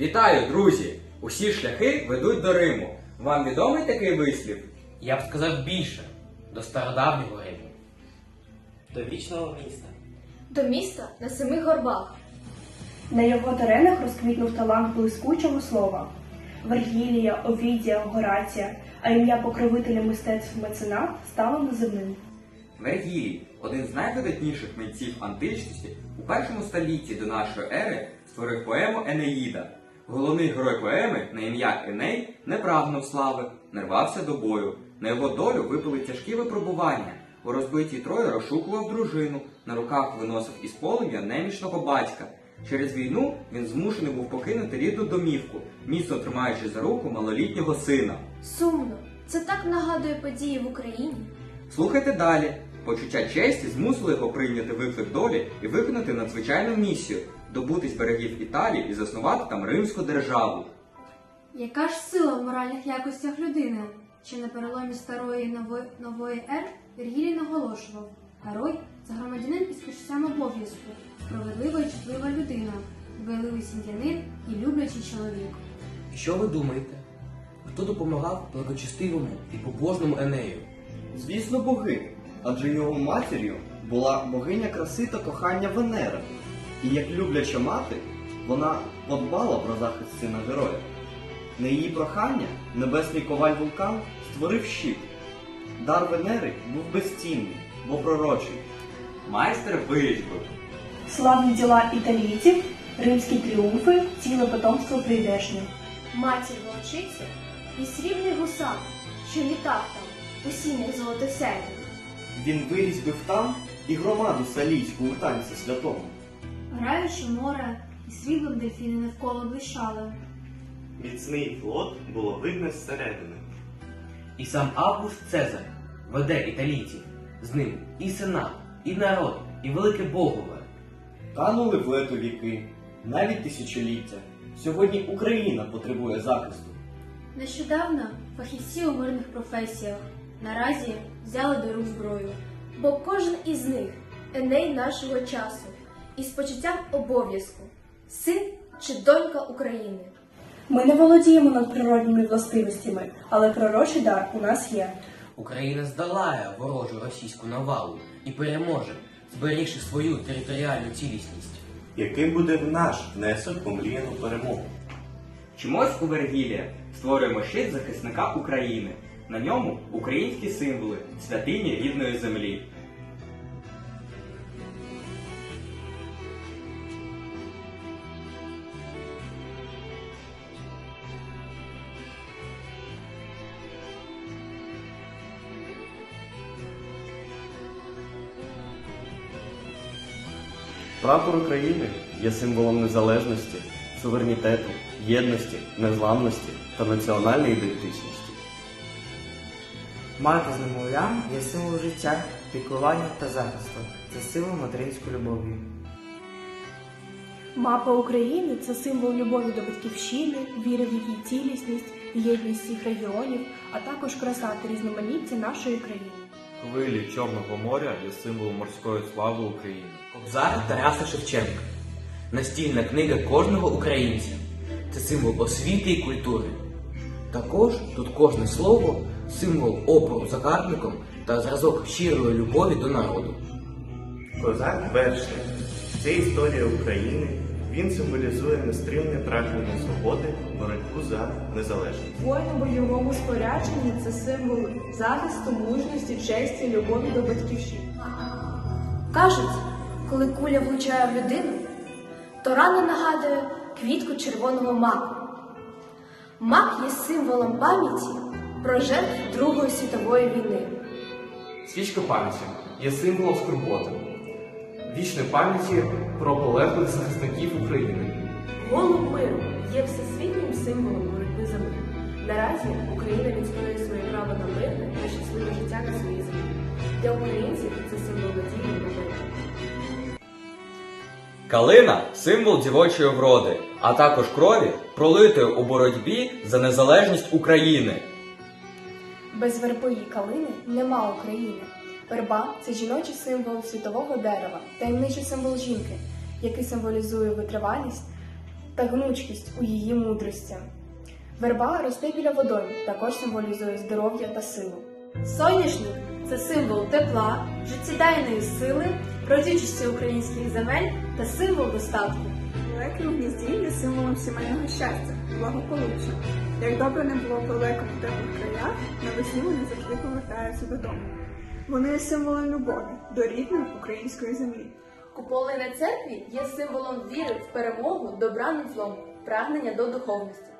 Вітаю, друзі! Усі шляхи ведуть до Риму. Вам відомий такий вислів? Я б сказав більше до стародавнього Риму. До вічного міста. До міста на семи горбах. На його теренах розквітнув талант блискучого слова. Вергілія, Овідія, Горація, а ім'я покровителя мистецтв меценат стало неземним. Вергілій, один з найвидатніших митців античності, у першому столітті до нашої ери створив поему Енеїда. Головний герой поеми на ім'я Еней не прагнув слави, не рвався до бою. На його долю випали тяжкі випробування. У розбитій Трої розшукував дружину, на руках виносив із полум'я немічного батька. Через війну він змушений був покинути рідну домівку, міцно тримаючи за руку малолітнього сина. Сумно. Це так нагадує події в Україні. Слухайте далі. Почуття честі змусили його прийняти виклик долі і виконати надзвичайну місію добутись берегів Італії і заснувати там римську державу. Яка ж сила в моральних якостях людини? Ще на переломі старої і нової, нової ер Вергілій наголошував: герой це громадянин із почуттям обов'язку, справедлива і чутлива людина, дбайливий сім'янин і люблячий чоловік. Що ви думаєте? Хто допомагав благочестивому і побожному Енею? Звісно, боги, адже його матір'ю була богиня краси та кохання Венера. І як любляча мати, вона подбала про захист сина героя. На її прохання небесний коваль вулкан створив щит. Дар Венери був безцінний, бо пророчий. Майстер вирізьбив. Славні діла італійців, римські тріумфи, ціле потомство прийдешнє. Матір волчиця і срібний гусак, що літав там, у сінях. Він вирізбив там і громаду салійську у танці святому. Граючи море і сріблом дельфіни навколо блищали. Міцний флот було видно зсередини. І сам Август Цезар веде італійців. З ним і сенат, і народ, і велике богове. Канули в лету віки, навіть тисячоліття. Сьогодні Україна потребує захисту. Нещодавно фахівці у мирних професіях наразі взяли до рук зброю. Бо кожен із них еней нашого часу із почуттям обов'язку, син чи донька України. Ми не володіємо надприродніми властивостями, але пророчий дар у нас є. Україна здолає ворожу російську навалу і переможе, зберігши свою територіальну цілісність. Яким буде наш внесок у мріяну перемогу? Чомусь у Вергілія створюємо щит захисника України. На ньому українські символи, святині рідної землі. Прапор України є символом незалежності, суверенітету, єдності, незламності та національної ідентичності. Мати з немовлям є символ життя, піклування та захисту. Це символ материнської любові. Мапа України це символ любові до батьківщини, віри в її цілісність, єдність всіх регіонів, а також краса та різноманіття нашої країни. Хвилі Чорного моря є символом морської слави України. Кобзар Тараса Шевченка. Настільна книга кожного українця. Це символ освіти і культури. Також тут кожне слово символ опору загарбникам та зразок щирої любові до народу. Козак перший. Це історія України. Він символізує нестримне прагнення свободи, боротьбу за незалежність. Воїн у бойовому спорядженні це символ захисту, мужності, честі, любові до батьківщини. Кажуть, коли куля влучає в людину, то рана нагадує квітку червоного маку. Мак є символом пам'яті про жертв Другої світової війни. Свічка пам'яті є символом скорботи, вічної пам'яті про полеглих захисників України. Голуб миру є всесвітнім символом боротьби за мир. Наразі Україна відстоює своє право на мирне та щасливе життя на своїй землі. Для українців це символ надії на мир. Калина символ дівочої вроди, а також крові, пролитої у боротьбі за незалежність України. Без верби і калини нема України. Верба це жіночий символ світового дерева, таємничий символ жінки, який символізує витривалість та гнучкість у її мудрості. Верба росте біля водойм, також символізує здоров'я та силу. Соняшник це символ тепла, життєдайної сили, родючості українських земель та символ достатку. У гнізді символом сімейного щастя, благополуччя. Як добре не було пролекам у теплих краях, навесні вони завжди повертаються додому. Вони є символом любові до рідної української землі. Куполи на церкві є символом віри в перемогу, добра над злом, прагнення до духовності.